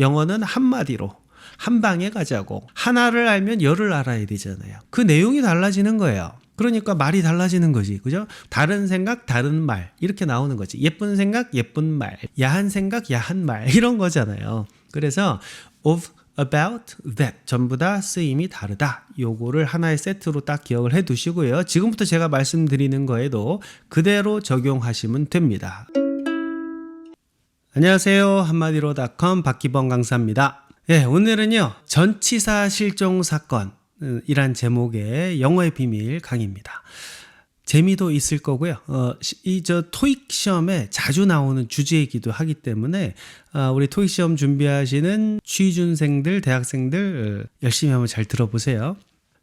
영어는 한마디로 한 방에 가자고 하나를 알면 열을 알아야 되잖아요. 그 내용이 달라지는 거예요. 그러니까 말이 달라지는 거지. 그죠? 다른 생각, 다른 말. 이렇게 나오는 거지. 예쁜 생각, 예쁜 말. 야한 생각, 야한 말. 이런 거잖아요. 그래서 of, about, that. 전부 다 쓰임이 다르다. 요거를 하나의 세트로 딱 기억을 해 두시고요. 지금부터 제가 말씀드리는 거에도 그대로 적용하시면 됩니다. 안녕하세요. 한마디로닷컴 박기범 강사입니다. 예, 오늘은요. 전치사 실종 사건 이란 제목의 영어의 비밀 강의입니다. 재미도 있을 거고요. 어, 이 저 토익 시험에 자주 나오는 주제이기도 하기 때문에 어, 우리 토익 시험 준비하시는 취준생들, 대학생들 어, 열심히 한번 잘 들어보세요.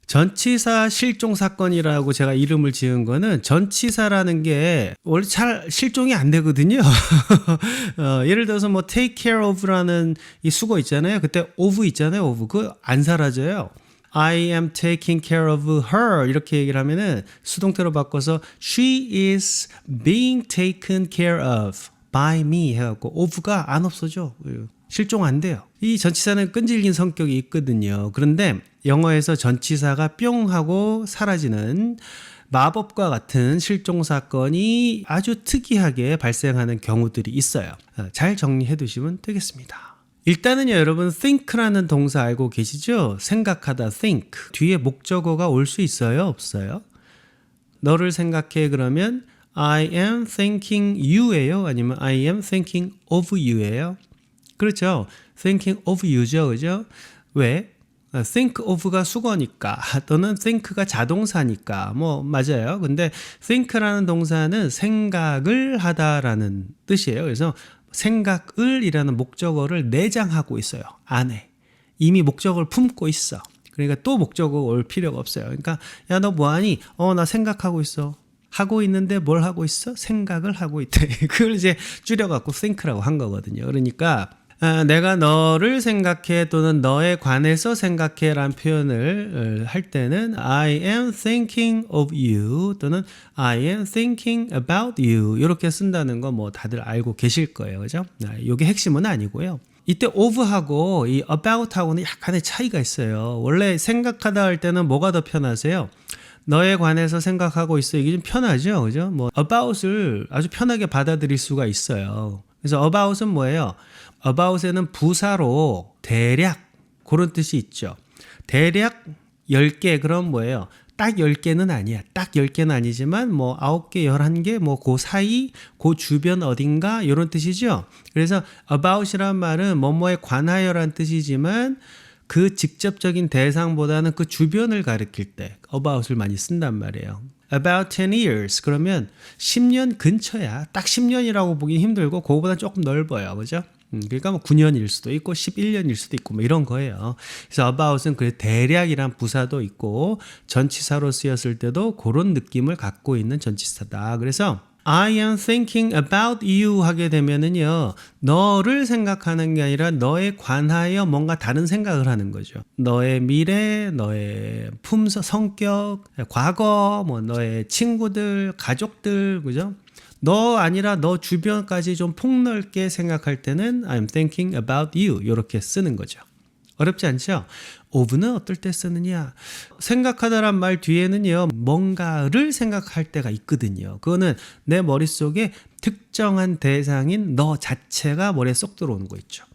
전치사 실종 사건이라고 제가 이름을 지은 거는 전치사라는 게 원래 잘 실종이 안 되거든요. 어, 예를 들어서 뭐 take care of라는 이 수거 있잖아요. 그때 of 있잖아요. of 그 안 사라져요. I am taking care of her 이렇게 얘기를 하면은 수동태로 바꿔서 she is being taken care of by me 해갖고 of가 안 없어져 실종 안 돼요. 이 전치사는 끈질긴 성격이 있거든요. 그런데 영어에서 전치사가 뿅 하고 사라지는 마법과 같은 실종 사건이 아주 특이하게 발생하는 경우들이 있어요. 잘 정리해 두시면 되겠습니다. 일단은요, 여러분, think라는 동사 알고 계시죠? 생각하다, think. 뒤에 목적어가 올 수 있어요? 없어요? 너를 생각해, 그러면 I am thinking you예요? 아니면 I am thinking of you예요? 그렇죠. thinking of you죠. 그죠? 왜? think of가 수거니까 또는 think가 자동사니까 뭐 맞아요. 근데 think라는 동사는 생각을 하다라는 뜻이에요. 그래서 생각을이라는 목적어를 내장하고 있어요. 안에. 이미 목적어를 품고 있어. 그러니까 또 목적어 올 필요가 없어요. 그러니까 야 너 뭐하니? 어 나 생각하고 있어. 하고 있는데 뭘 하고 있어? 생각을 하고 있대. 그걸 이제 줄여갖고 think라고 한 거거든요. 그러니까 아, 내가 너를 생각해 또는 너에 관해서 생각해 라는 표현을 할 때는 I am thinking of you 또는 I am thinking about you 이렇게 쓴다는 거 뭐 다들 알고 계실 거예요, 그죠? 이게 핵심은 아니고요. 이때 of하고 이 about하고는 약간의 차이가 있어요. 원래 생각하다 할 때는 뭐가 더 편하세요? 너에 관해서 생각하고 있어. 이게 좀 편하죠, 그죠? 뭐 about을 아주 편하게 받아들일 수가 있어요. 그래서 about은 뭐예요? About에는 부사로 대략 그런 뜻이 있죠. 대략 10개 그럼 뭐예요? 딱 10개는 아니야. 딱 10개는 아니지만 뭐 9개, 11개 뭐 그 사이 그 주변 어딘가 이런 뜻이죠. 그래서 about이란 말은 뭐뭐에 관하여란 뜻이지만 그 직접적인 대상보다는 그 주변을 가리킬 때 about을 많이 쓴단 말이에요. About 10 years 그러면 10년 근처야. 딱 10년이라고 보기 힘들고 그거보다 조금 넓어요. 그죠? 음, 그러니까 뭐 9년일 수도 있고 11년일 수도 있고 뭐 이런 거예요. 그래서 about은 그 대략이란 부사도 있고 전치사로 쓰였을 때도 그런 느낌을 갖고 있는 전치사다. 그래서 I am thinking about you 하게 되면은요, 너를 생각하는 게 아니라 너에 관하여 뭔가 다른 생각을 하는 거죠. 너의 미래, 너의 품성, 성격, 과거, 뭐 너의 친구들, 가족들, 그죠? 너 아니라 너 주변까지 좀 폭넓게 생각할 때는 I'm thinking about you 이렇게 쓰는 거죠. 어렵지 않죠? of는 어떨 때 쓰느냐? 생각하다란 말 뒤에는요, 뭔가를 생각할 때가 있거든요. 그거는 내 머릿속에 특정한 대상인 너 자체가 머리에 쏙 들어오는 거 있죠.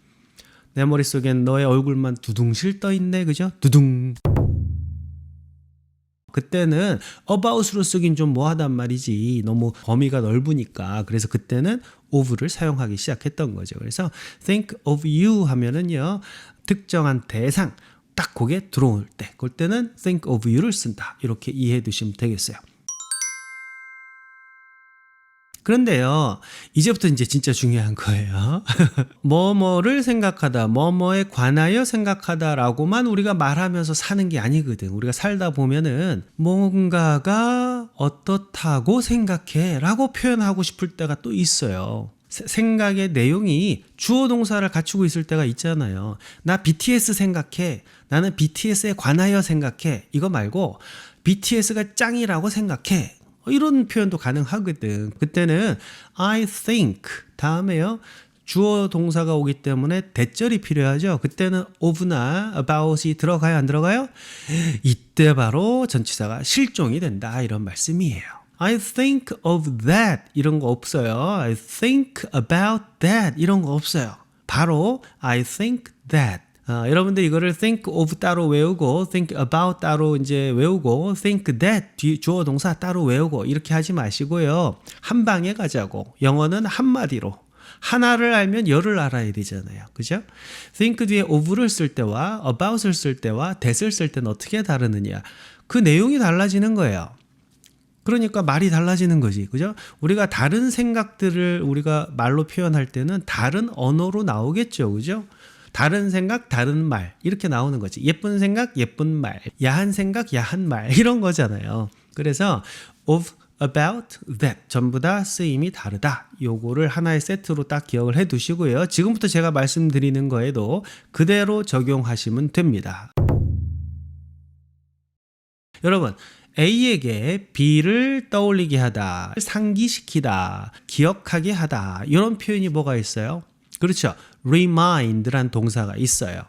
내 머릿속엔 너의 얼굴만 두둥실 떠 있네, 그죠? 두둥. 그때는 about으로 쓰긴 좀 뭐하단 말이지. 너무 범위가 넓으니까. 그래서 그때는 of를 사용하기 시작했던 거죠. 그래서 think of you 하면은요. 특정한 대상 딱 거기에 들어올 때 그럴 때는 think of you를 쓴다. 이렇게 이해해 두시면 되겠어요. 그런데요, 이제부터 이제 진짜 중요한 거예요. 뭐뭐를 생각하다, 뭐뭐에 관하여 생각하다라고만 우리가 말하면서 사는 게 아니거든. 우리가 살다 보면은 뭔가가 어떻다고 생각해 라고 표현하고 싶을 때가 또 있어요. 생각의 내용이 주어 동사를 갖추고 있을 때가 있잖아요. 나 BTS 생각해. 나는 BTS에 관하여 생각해. 이거 말고 BTS가 짱이라고 생각해. 이런 표현도 가능하거든. 그때는 I think 다음에요. 주어 동사가 오기 때문에 대절이 필요하죠. 그때는 of나 about이 들어가요, 안 들어가요? 이때 바로 전치사가 실종이 된다 이런 말씀이에요. I think of that 이런 거 없어요. I think about that 이런 거 없어요. 바로 I think that. 아, 여러분들 이거를 think of 따로 외우고 think about 따로 이제 외우고 think that 뒤 주어 동사 따로 외우고 이렇게 하지 마시고요. 한 방에 가자고. 영어는 한 마디로 하나를 알면 열을 알아야 되잖아요. 그죠? think 뒤에 of를 쓸 때와 about을 쓸 때와 that을 쓸 때는 어떻게 다르느냐. 그 내용이 달라지는 거예요. 그러니까 말이 달라지는 거지. 그죠? 우리가 다른 생각들을 우리가 말로 표현할 때는 다른 언어로 나오겠죠. 그죠? 다른 생각, 다른 말. 이렇게 나오는 거지. 예쁜 생각, 예쁜 말. 야한 생각, 야한 말. 이런 거잖아요. 그래서 of, about, that. 전부 다 쓰임이 다르다. 요거를 하나의 세트로 딱 기억을 해 두시고요. 지금부터 제가 말씀드리는 거에도 그대로 적용하시면 됩니다. 여러분, A에게 B를 떠올리게 하다, 상기시키다, 기억하게 하다, 이런 표현이 뭐가 있어요? 그렇죠. Remind란 동사가 있어요.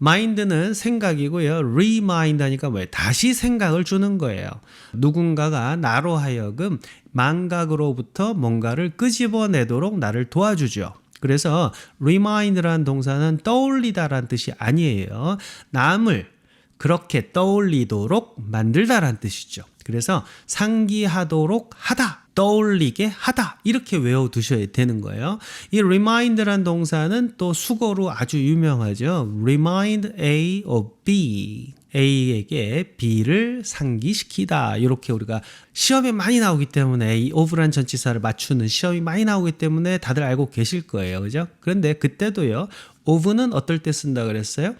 mind는 생각이고요. remind 하니까 뭐예요? 다시 생각을 주는 거예요. 누군가가 나로 하여금 망각으로부터 뭔가를 끄집어내도록 나를 도와주죠. 그래서 remind란 동사는 떠올리다란 뜻이 아니에요. 남을 그렇게 떠올리도록 만들다란 뜻이죠. 그래서 상기하도록 하다, 떠올리게 하다 이렇게 외워두셔야 되는 거예요. 이 remind란 동사는 또 수거로 아주 유명하죠. remind A of B. A에게 B를 상기시키다. 이렇게 우리가 시험에 많이 나오기 때문에 이 of란 전치사를 맞추는 시험이 많이 나오기 때문에 다들 알고 계실 거예요. 그죠? 그런데 그때도요. of는 어떨 때 쓴다 그랬어요?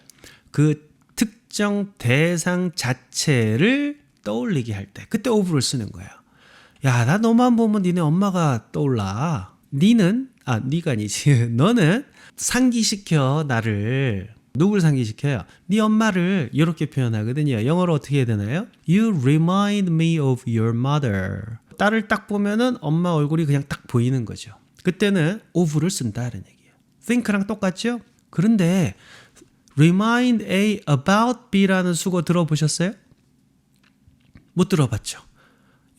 그 특정 대상 자체를 떠올리게 할 때 그때 of를 쓰는 거예요. 야, 나 너만 보면 니네 엄마가 떠올라. 니는 아, 니가 아니지. 너는 상기시켜 나를 누굴 상기시켜요? 네 엄마를 이렇게 표현하거든요. 영어로 어떻게 해야 되나요? You remind me of your mother. 딸을 딱 보면은 엄마 얼굴이 그냥 딱 보이는 거죠. 그때는 of를 쓴다는 얘기예요. think랑 똑같죠? 그런데 remind A about B라는 수거 들어보셨어요? 못 들어봤죠.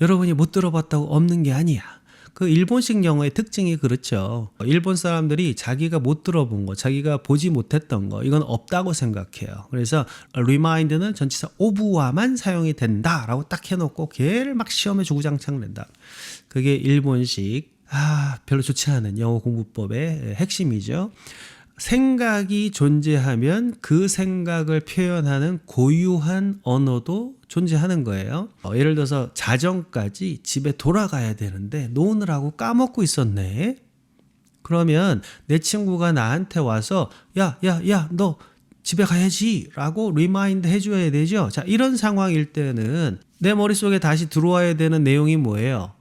여러분이 못 들어봤다고 없는 게 아니야. 그 일본식 영어의 특징이 그렇죠. 일본 사람들이 자기가 못 들어본 거, 자기가 보지 못했던 거, 이건 없다고 생각해요. 그래서 remind는 전치사 of와만 사용이 된다라고 딱 해놓고 걔를 막 시험에 주구장창 낸다. 그게 일본식 아 별로 좋지 않은 영어 공부법의 핵심이죠. 생각이 존재하면 그 생각을 표현하는 고유한 언어도 존재하는 거예요. 어, 예를 들어서 자정까지 집에 돌아가야 되는데 노느라고 까먹고 있었네. 그러면 내 친구가 나한테 와서 야, 야, 야, 너 집에 가야지 라고 리마인드 해줘야 되죠. 자, 이런 상황일 때는 내 머릿속에 다시 들어와야 되는 내용이 뭐예요?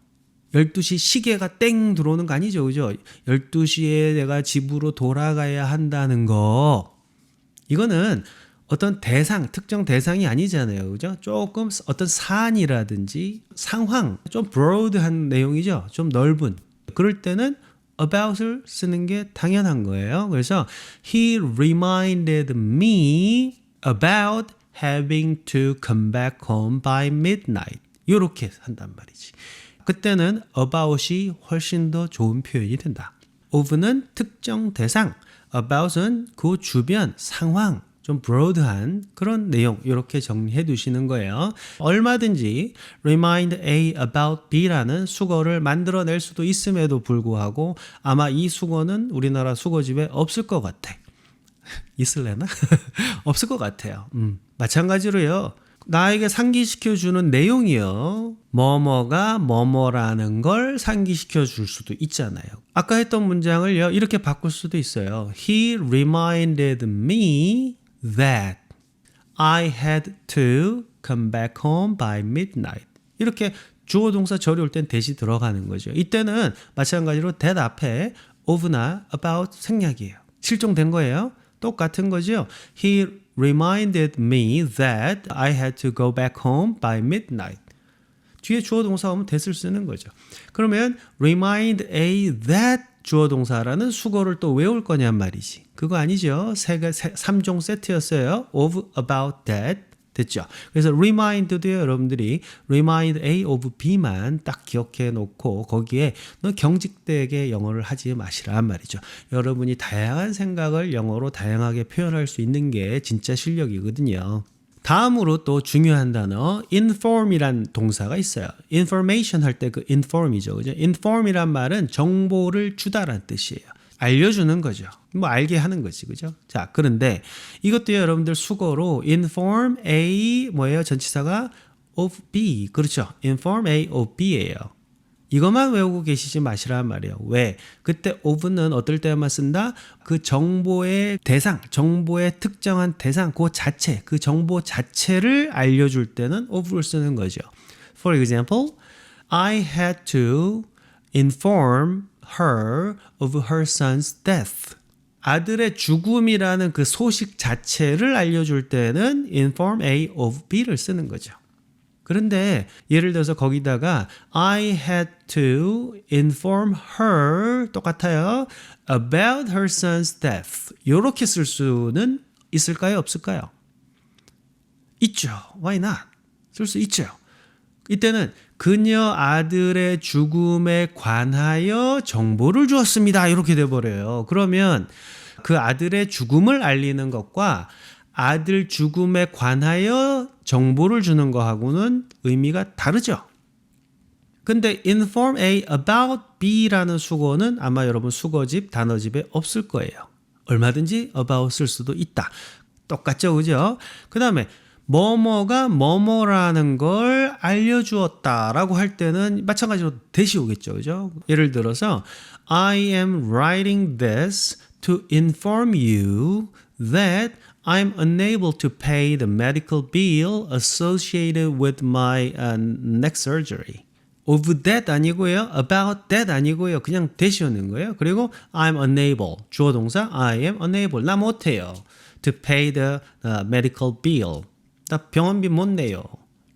12시 시계가 땡 들어오는 거 아니죠. 그죠? 12시에 내가 집으로 돌아가야 한다는 거. 이거는 어떤 대상, 특정 대상이 아니잖아요. 그죠? 조금 어떤 사안이라든지 상황, 좀 broad한 내용이죠. 좀 넓은. 그럴 때는 about을 쓰는 게 당연한 거예요. 그래서 he reminded me about having to come back home by midnight. 이렇게 한단 말이지. 그때는 about이 훨씬 더 좋은 표현이 된다. of는 특정 대상, about은 그 주변 상황, 좀 broad한 그런 내용 이렇게 정리해 두시는 거예요. 얼마든지 remind A about B라는 수거를 만들어낼 수도 있음에도 불구하고 아마 이 수거는 우리나라 수거집에 없을 것 같아. 있을래나? 없을 것 같아요. 음, 마찬가지로요. 나에게 상기시켜 주는 내용이요. 뭐뭐가 뭐뭐라는 걸 상기시켜 줄 수도 있잖아요. 아까 했던 문장을요. 이렇게 바꿀 수도 있어요. He reminded me that I had to come back home by midnight. 이렇게 주어 동사 절이 올 땐 대시 들어가는 거죠. 이때는 마찬가지로 that 앞에 of나 about 생략이에요. 실종된 거예요. 똑같은 거죠. He reminded me that I had to go back home by midnight. 뒤에 주어 동사 오면 that을 쓰는 거죠. 그러면 remind A that 주어 동사라는 수거를 또 외울 거냔 말이지. 그거 아니죠. 세개 3종 세트였어요. of about that 됐죠. 그래서 remind도요 여러분들이 remind A of B만 딱 기억해 놓고 거기에 너 경직되게 영어를 하지 마시란 말이죠. 여러분이 다양한 생각을 영어로 다양하게 표현할 수 있는 게 진짜 실력이거든요. 다음으로 또 중요한 단어 inform이란 동사가 있어요. information 할 때 그 inform이죠. 그죠? inform이란 말은 정보를 주다란 뜻이에요. 알려주는 거죠. 뭐 알게 하는 거지, 그죠? 자, 그런데 이것도 여러분들 수거로 inform A 뭐예요? 전치사가 of B 그렇죠? inform A of B예요. 이것만 외우고 계시지 마시란 말이에요. 왜? 그때 of는 어떨 때만 쓴다? 그 정보의 대상, 정보의 특정한 대상, 그 자체, 그 정보 자체를 알려줄 때는 of를 쓰는 거죠. For example, I had to inform her of her son's death. 아들의 죽음이라는 그 소식 자체를 알려줄 때는 inform A of B를 쓰는 거죠. 그런데 예를 들어서 거기다가 I had to inform her 똑같아요. about her son's death. 이렇게 쓸 수는 있을까요? 없을까요? 있죠. Why not? 쓸 수 있죠. 이때는 그녀 아들의 죽음에 관하여 정보를 주었습니다. 이렇게 돼 버려요. 그러면 그 아들의 죽음을 알리는 것과 아들 죽음에 관하여 정보를 주는 거하고는 의미가 다르죠. 근데 inform A about B라는 수거는 아마 여러분 수거집 단어집에 없을 거예요. 얼마든지 about 쓸 수도 있다. 똑같죠, 그죠? 그 다음에 뭐뭐가 뭐뭐라는 걸 알려주었다라고 할 때는 마찬가지로 대시 오겠죠, 그죠? 예를 들어서 I am writing this to inform you that I'm unable to pay the medical bill associated with my uh, neck surgery. of that 아니고요. about that 아니고요. 그냥 대시 오는 거예요. 그리고 I'm unable. 주어 동사 I am unable. 나 못해요. to pay the uh, medical bill. 나 병원비 못 내요.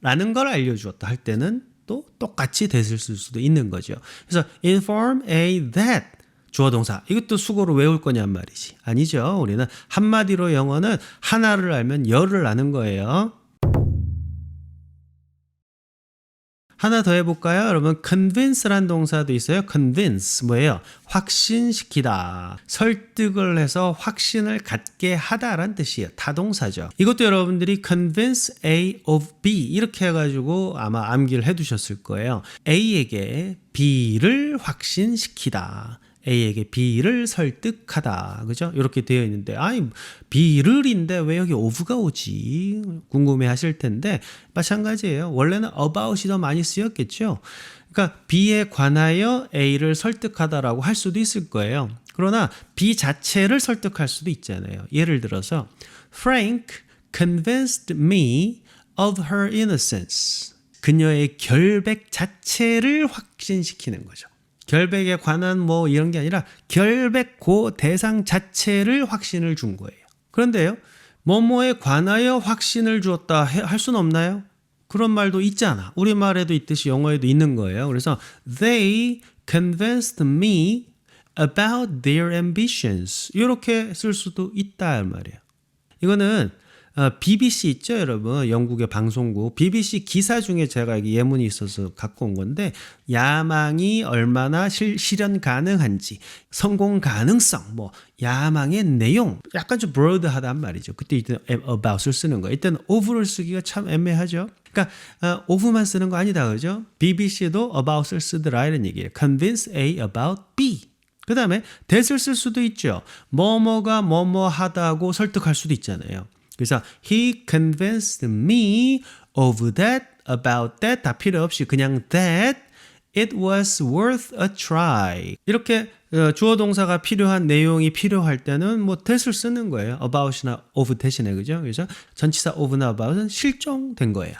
라는 걸 알려주었다 할 때는 또 똑같이 됐을 수도 있는 거죠. 그래서 inform a that 주어 동사 이것도 수고로 외울 거냔 말이지. 아니죠. 우리는 한마디로 영어는 하나를 알면 열을 아는 거예요. 하나 더 해볼까요? 여러분, convince란 동사도 있어요. convince 뭐예요? 확신시키다. 설득을 해서 확신을 갖게 하다란 뜻이에요. 타동사죠. 이것도 여러분들이 convince A of B 이렇게 해가지고 아마 암기를 해두셨을 거예요. A에게 B를 확신시키다. A에게 B를 설득하다. 그죠? 이렇게 되어 있는데, 아니, B를인데 왜 여기 of가 오지? 궁금해 하실 텐데, 마찬가지예요. 원래는 about이 더 많이 쓰였겠죠? 그러니까 B에 관하여 A를 설득하다라고 할 수도 있을 거예요. 그러나 B 자체를 설득할 수도 있잖아요. 예를 들어서, Frank convinced me of her innocence. 그녀의 결백 자체를 확신시키는 거죠. 결백에 관한 뭐 이런 게 아니라 결백 고 대상 자체를 확신을 준 거예요. 그런데요, 뭐뭐에 관하여 확신을 주었다 할 수는 없나요? 그런 말도 있잖아. 우리말에도 있듯이 영어에도 있는 거예요. 그래서 they convinced me about their ambitions. 이렇게 쓸 수도 있다 말이에요. 이거는 어, BBC 있죠, 여러분? 영국의 방송국. BBC 기사 중에 제가 예문이 있어서 갖고 온 건데, 야망이 얼마나 실, 실현 가능한지, 성공 가능성, 뭐, 야망의 내용, 약간 좀 broad하단 말이죠. 그때 이때 about을 쓰는 거예요. 이때는 of를 쓰기가 참 애매하죠. 그러니까 어, of만 쓰는 거 아니다, 그죠? BBC도 about을 쓰더라 이런 얘기예요. convince A about B. 그 다음에 that을 쓸 수도 있죠. 뭐뭐가 뭐뭐 하다고 설득할 수도 있잖아요. 그래서 he convinced me of that, about that 다 필요 없이 그냥 that it was worth a try. 이렇게 어, 주어 동사가 필요한 내용이 필요할 때는 뭐 that을 쓰는 거예요. about이나 of 대신에 그죠? 그래서 전치사 of나 about은 실종된 거예요.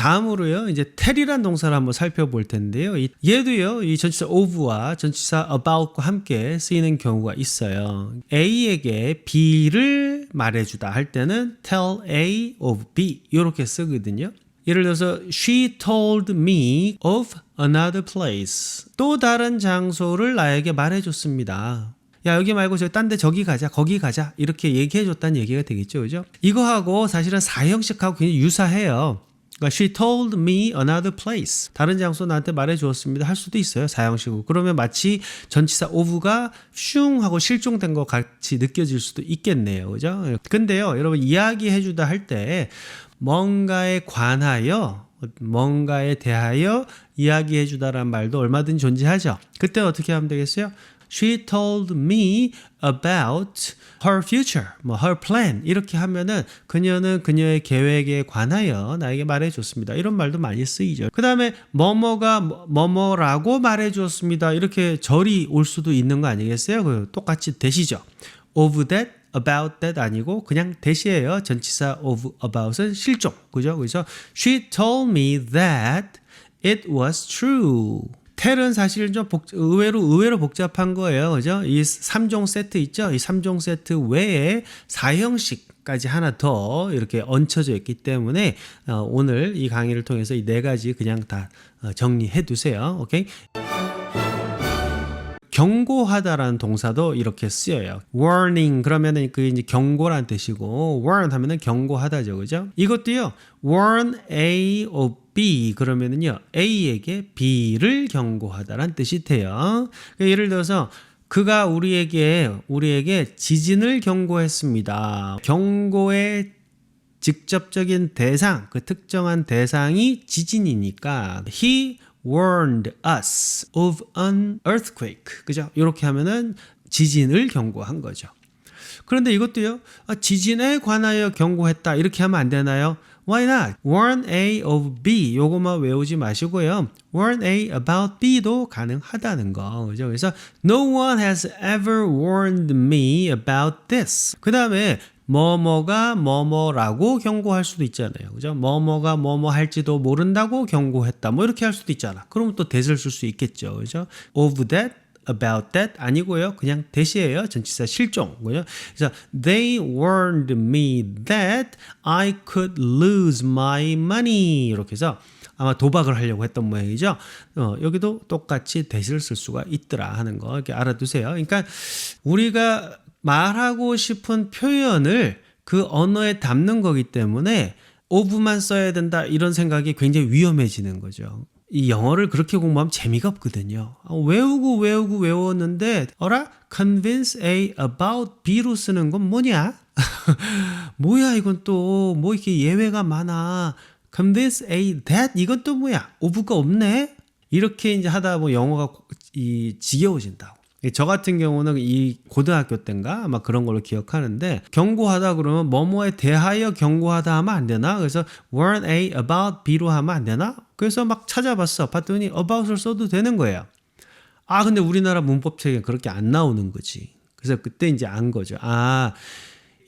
다음으로요, 이제 tell이란 동사를 한번 살펴볼 텐데요. 이, 얘도요, 이 전치사 of와 전치사 about과 함께 쓰이는 경우가 있어요. A에게 B를 말해주다 할 때는 tell A of B 이렇게 쓰거든요. 예를 들어서 she told me of another place. 또 다른 장소를 나에게 말해줬습니다. 야 여기 말고 저기 딴데 저기 가자 거기 가자 이렇게 얘기해줬다는 얘기가 되겠죠 그죠 이거하고 사실은 사형식하고 굉장히 유사해요 그러니까 she told me another place. 다른 장소 나한테 말해 주었습니다. 할 수도 있어요. 사형식으로. 그러면 마치 전치사 of가 슝 하고 실종된 것 같이 느껴질 수도 있겠네요. 그죠? 근데요 여러분 이야기해 주다 할 때 뭔가에 관하여 뭔가에 대하여 이야기해 주다라는 말도 얼마든 존재하죠. 그때 어떻게 하면 되겠어요 She told me about her future, 뭐 her plan 이렇게 하면은 그녀는 그녀의 계획에 관하여 나에게 말해줬습니다. 이런 말도 많이 쓰이죠. 그 다음에 뭐뭐가 뭐뭐라고 말해줬습니다. 이렇게 절이 올 수도 있는 거 아니겠어요? 그 똑같이 되시죠. Of that, about that 아니고 그냥 대시예요. 전치사 of about은 실종, 그죠? 그래서 she told me that it was true. 텔은 사실 좀 복, 의외로 의외로 복잡한 거예요. 그죠? 이 3종 세트 있죠? 이 3종 세트 외에 4형식 까지 하나 더 이렇게 얹혀져 있기 때문에 어, 오늘 이 강의를 통해서 이 네 가지 그냥 다 어, 정리해 두세요. 오케이? 경고하다라는 동사도 이렇게 쓰여요. warning 그러면은 그 이제 경고란 뜻이고 warn 하면은 경고하다죠. 그죠? 이것도요. warn A of B 그러면은요. A에게 B를 경고하다라는 뜻이 돼요. 그러니까 예를 들어서 그가 우리에게 우리에게 지진을 경고했습니다. 경고의 직접적인 대상, 그 특정한 대상이 지진이니까 he warned us of an earthquake. 그죠? 이렇게 하면은 지진을 경고한 거죠. 그런데 이것도요. 아, 지진에 관하여 경고했다. 이렇게 하면 안 되나요? Why not? Warn A of B. 요것만 외우지 마시고요. Warn A about B도 가능하다는 거. 그죠? 그래서 No one has ever warned me about this. 그 다음에 뭐뭐가 뭐뭐라고 경고할 수도 있잖아요. 그죠? 뭐뭐가 뭐뭐 할지도 모른다고 경고했다. 뭐 이렇게 할 수도 있잖아. 그러면 또 that을 쓸 수 있겠죠. 그죠? Of that about that 아니고요. 그냥 대시예요. 전치사 실종. 그죠? 그래서 they warned me that I could lose my money. 이렇게 해서 아마 도박을 하려고 했던 모양이죠. 어, 여기도 똑같이 대시를 쓸 수가 있더라 하는 거 이렇게 알아두세요. 그러니까 우리가 말하고 싶은 표현을 그 언어에 담는 거기 때문에 오브만 써야 된다 이런 생각이 굉장히 위험해지는 거죠. 이 영어를 그렇게 공부하면 재미가 없거든요. 아, 외우고 외우고 외웠는데 어라? convince A about B로 쓰는 건 뭐냐? 뭐야 이건 또 뭐 이렇게 예외가 많아. convince A that 이건 또 뭐야? 오브가 없네? 이렇게 이제 하다 보면 영어가 이 지겨워진다고. 저 같은 경우는 이 고등학교 때인가 아마 그런 걸로 기억하는데 경고하다 그러면 뭐뭐에 대하여 경고하다 하면 안 되나? 그래서 warn A about B로 하면 안 되나? 그래서 막 찾아봤어. 봤더니 about을 써도 되는 거예요. 아 근데 우리나라 문법책에 그렇게 안 나오는 거지. 그래서 그때 이제 안 거죠. 아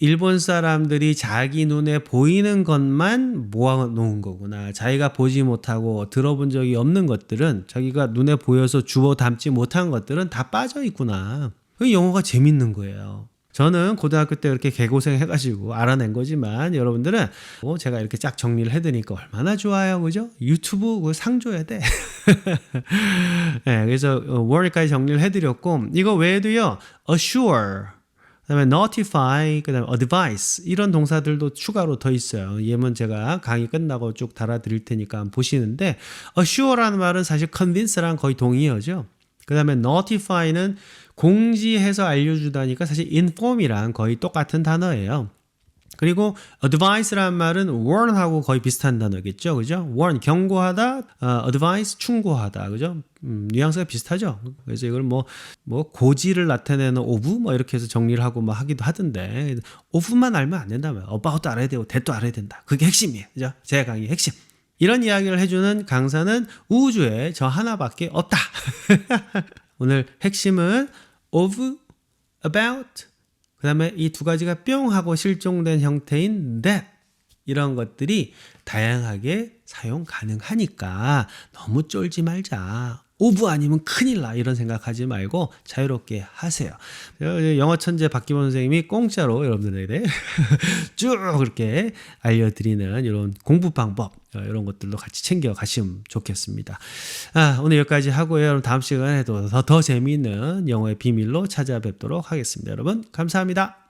일본 사람들이 자기 눈에 보이는 것만 모아놓은 거구나. 자기가 보지 못하고 들어본 적이 없는 것들은 자기가 눈에 보여서 주워 담지 못한 것들은 다 빠져 있구나. 그 영어가 재밌는 거예요. 저는 고등학교 때 그렇게 개고생 해가지고 알아낸 거지만 여러분들은 뭐 제가 이렇게 쫙 정리를 해드니까 얼마나 좋아요, 그죠? 유튜브 그상 줘야 돼. 네, 그래서 월까지 정리를 해드렸고 이거 외에도요, assure 그다음에 notify, 그다음에 advise 이런 동사들도 추가로 더 있어요. 예문 제가 강의 끝나고 쭉 달아드릴 테니까 보시는데 assure라는 말은 사실 convince랑 거의 동의어죠. 그다음에 notify는 공지해서 알려주다니까 사실 inform이랑 거의 똑같은 단어예요. 그리고 advice라는 말은 warn하고 거의 비슷한 단어겠죠, 그죠? warn 경고하다, 어, advice 충고하다, 그죠? 음, 뉘앙스가 비슷하죠. 그래서 이걸 뭐, 뭐 고지를 나타내는 of 뭐 이렇게 해서 정리를 하고 뭐 하기도 하던데 of만 알면 안 된다면 about도 알아야 되고 that도 알아야 된다. 그게 핵심이에요, 그죠? 제 강의 핵심. 이런 이야기를 해주는 강사는 우주에 저 하나밖에 없다. 오늘 핵심은 of, about, 그 다음에 이 두 가지가 뿅 하고 실종된 형태인 that 이런 것들이 다양하게 사용 가능하니까 너무 쫄지 말자. 오브 아니면 큰일 나 이런 생각하지 말고 자유롭게 하세요. 어, 영어 천재 박기범 선생님이 공짜로 여러분들에게 쭉 그렇게 알려드리는 이런 공부 방법 어, 이런 것들도 같이 챙겨 가시면 좋겠습니다. 아, 오늘 여기까지 하고요. 여러분 다음 시간에도 더, 더 재미있는 영어의 비밀로 찾아뵙도록 하겠습니다. 여러분 감사합니다.